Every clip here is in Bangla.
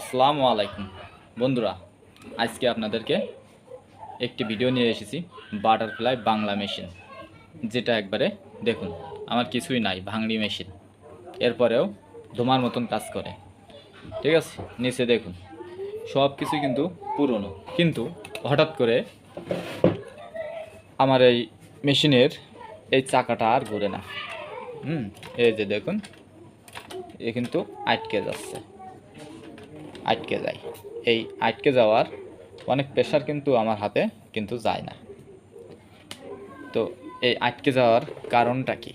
আসসালামু আলাইকুম। বন্ধুরা, আজকে আপনাদেরকে একটি ভিডিও নিয়ে এসেছি, বাটারফ্লাই বাংলা মেশিন। যেটা একবারে দেখুন, আমার কিছুই নাই, ভাঙড়ি মেশিন। এরপরেও ধোমার মতন কাজ করে। ঠিক আছে? নিচে দেখুন, সব কিছু কিন্তু পুরনো। কিন্তু হঠাৎ করে আমার এই মেশিনের এই চাকাটা আর ঘুরে না। হুম, এই যে দেখুন, এ কিন্তু আটকে যাচ্ছে। আটকে যায়। এই আটকে যাওয়ার অনেক প্রেশার কিন্তু আমার হাতে কিন্তু যায় না। তো এই আটকে যাওয়ার কারণটা কি?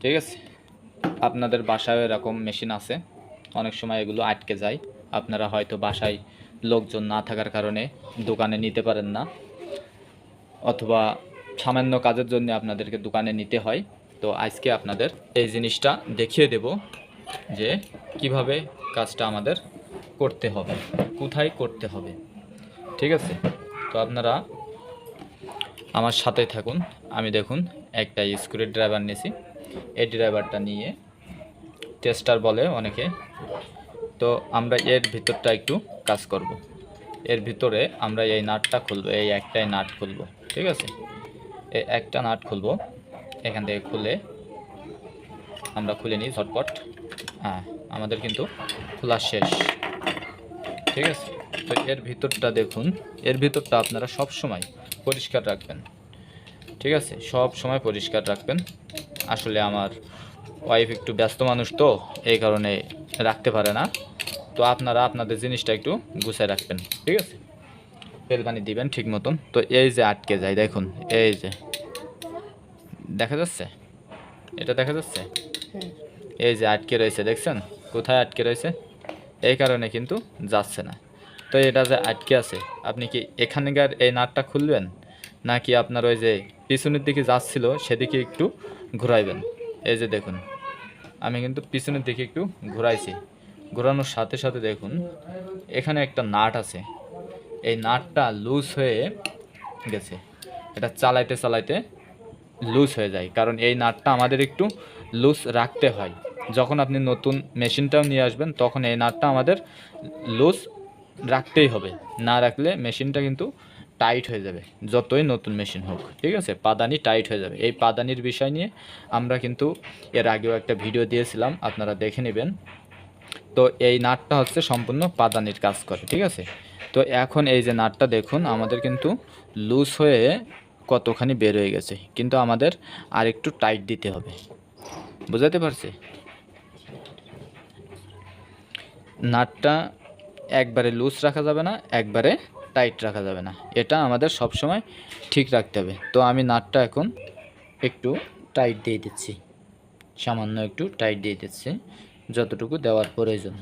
ঠিক আছে? আপনাদের বাসায় এরকম মেশিন আছে। অনেক সময় এগুলো আটকে যায়। আপনারা হয়তো বাসায় লোকজন না থাকার কারণে দোকানে নিতে পারেন না। অথবা সামান্য কাজের জন্য আপনাদেরকে দোকানে নিতে হয়। তো আজকে আপনাদের এই জিনিসটা দেখিয়ে দেব। যে কীভাবে কাজটা আমাদের করতে হবে, কোথায় করতে হবে, ঠিক আছে? তো আপনারা আমার সাথে থাকুন। আমি দেখুন, একটা স্ক্রু ড্রাইভার নিয়েছি। এই ড্রাইভারটা নিয়ে টেস্টার বলে অনেকে। তো আমরা এর ভিতরটা একটু কাজ করব। এর ভিতরে আমরা এই নাটটা খুলবো, এই একটাই নাট খুলবো, ঠিক আছে? এই একটা নাট খুলবো। এখান থেকে খুলে আমরা খুলে নিই ঝটপট। হ্যাঁ আমাদের কিন্তু খোলা শেষ। ঠিক আছে? তো এর ভিতরটা দেখুন, এর ভিতরটা আপনারা সব সময় পরিষ্কার রাখবেন। ঠিক আছে? সব সময় পরিষ্কার রাখবেন। আসলে আমার ওয়াইফ একটু ব্যস্ত মানুষ তো, এই কারণে রাখতে পারে না। তো আপনারা আপনাদের জিনিসটা একটু গুছায় রাখবেন। ঠিক আছে? তেলবানি দিবেন ঠিক মতন। তো এই যে আটকে যায়, দেখুন, এই যে। দেখা যাচ্ছে? এটা দেখা যাচ্ছে? এই যে আটকে রয়েছে, দেখছেন? কোথায় আটকে রয়েছে? এই কারণে কিন্তু যাচ্ছে না। তো এটা যে আটকে আছে, আপনি কি এখানকার এই নাটটা খুলবেন? নাকি আপনার ওই যে পিছনের দিকে যাচ্ছিল, সেদিকে একটু ঘুরাইবেন? এই যে দেখুন, আমি কিন্তু পিছনের দিকে একটু ঘুরাইছি। ঘোরানোর সাথে সাথে দেখুন, এখানে একটা নাট আছে। এই নাটটা লুজ হয়ে গেছে। এটা চালাইতে চালাইতে লুজ হয়ে যায়, কারণ এই নাটটা আমাদের একটু লুজ রাখতে হয়। যখন আপনি নতুন মেশিনটাও নিয়ে আসবেন, তখন এই নাটটা আমাদের লুজ রাখতেই হবে। না রাখলে মেশিনটা কিন্তু টাইট হয়ে যাবে, যতই নতুন মেশিন হোক, ঠিক আছে? পাদানি টাইট হয়ে যাবে। এই পাদানির বিষয় নিয়ে আমরা কিন্তু এর আগেও একটা ভিডিও দিয়েছিলাম, আপনারা দেখে নেবেন। তো এই নাটটা হচ্ছে সম্পূর্ণ পাদানির কাজ করে, ঠিক আছে? তো এখন এই যে নাটটা দেখুন, আমাদের কিন্তু লুজ হয়ে কতখানি বের হয়ে গেছে, কিন্তু আমাদের আর একটু টাইট দিতে হবে। বুঝাতে পারছি? নাটটা একবারে লুজ রাখা যাবে না, একবারে টাইট রাখা যাবে না। এটা আমাদের সব সময় ঠিক রাখতে হবে। তো আমি নাটটা এখন একটু টাইট দিয়ে দিচ্ছি। সামান্য একটু টাইট দিয়ে দিচ্ছি, যতটুকু দেওয়ার প্রয়োজন।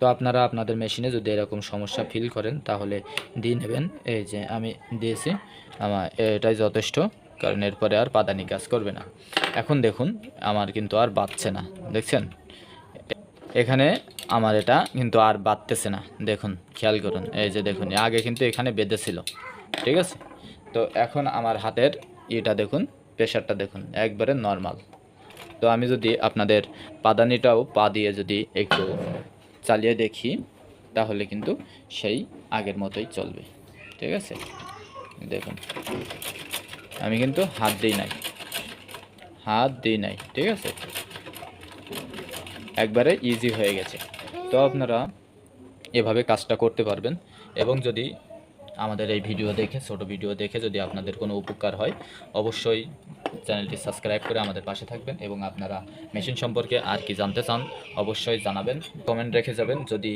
তো আপনারা আপনাদের মেশিনে যদি এরকম সমস্যা ফিল করেন, তাহলে দিয়ে নেবেন। এই যে আমি দিয়েছি, আমার এটাই যথেষ্ট, কারণ এরপরে আর পাদানি কাজ করবে না। এখন দেখুন, আমার কিন্তু আর বাঁচছে না। দেখছেন? এখানে আমার এটা কিন্তু আর বাঁধতেছে না। দেখুন, খেয়াল করুন। এই যে দেখুন আগে কিন্তু এখানে বেঁধেছিল। ঠিক আছে? তো এখন আমার হাতের এটা দেখুন প্রেশারটা দেখুন, একবারে নর্মাল। তো আমি যদি আপনাদের পাদানিটাও পা দিয়ে যদি একটু চালিয়ে দেখি, তাহলে কিন্তু সেই আগের মতোই চলবে। ঠিক আছে? দেখুন, আমি কিন্তু হাত দিই নাই। হাত দিই নাই। ঠিক আছে? একবারে ইজি হয়ে গেছে। তো আপনারা এভাবে কাজটা করতে পারবেন এবং যদি আমাদের এই ভিডিও দেখে, ছোট ভিডিও দেখে যদি আপনাদের কোনো উপকার হয়, অবশ্যই চ্যানেলটি সাবস্ক্রাইব করে আমাদের পাশে থাকবেন এবং আপনারা মেশিন সম্পর্কে আর কি জানতে চান, অবশ্যই জানাবেন কমেন্ট রেখে যাবেন। যদি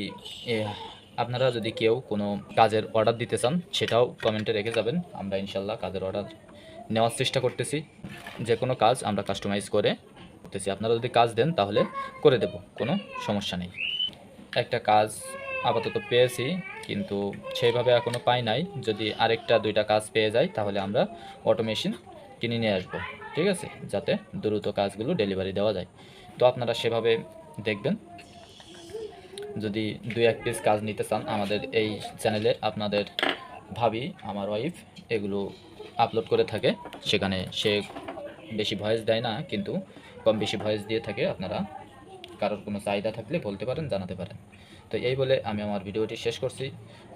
আপনারা যদি কেউ কোনো কাজের অর্ডার দিতে চান, সেটাও কমেন্টে রেখে যাবেন। আমরা ইনশাল্লাহ কাজের অর্ডার নেওয়ার চেষ্টা করতেছি। যে কোনো কাজ আমরা কাস্টমাইজ করে করতেছি। আপনারা যদি কাজ দেন তাহলে করে দেব, কোনো সমস্যা নেই। একটা কাজ আপাতত পেয়েছি, কিন্তু সেইভাবে এখনও পাই নাই। যদি আরেকটা, দুইটা কাজ পেয়ে যাই, তাহলে আমরা অটোমেশিন কিনে নিয়ে আসব, ঠিক আছে? যাতে দ্রুত কাজগুলো ডেলিভারি দেওয়া যায়। তো আপনারা সেভাবে দেখবেন। যদি দুই এক পিস কাজ নিতে চান, আমাদের এই চ্যানেলে আপনাদের ভাবি, আমার ওয়াইফ এগুলো আপলোড করে থাকে। সেখানে সে বেশি ভয়েস দেয় না, কিন্তু কম বেশি ভয়েস দিয়ে থাকে আপনারা। কারোর কোনো চাহিদা থাকলে বলতে পারেন, জানাতে পারেন। তো এই বলে আমি আমার ভিডিওটি শেষ করছি।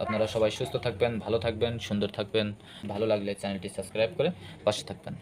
আপনারা সবাই সুস্থ থাকবেন, ভালো থাকবেন, সুন্দর থাকবেন। ভালো লাগলে চ্যানেলটি সাবস্ক্রাইব করে পাশে থাকবেন।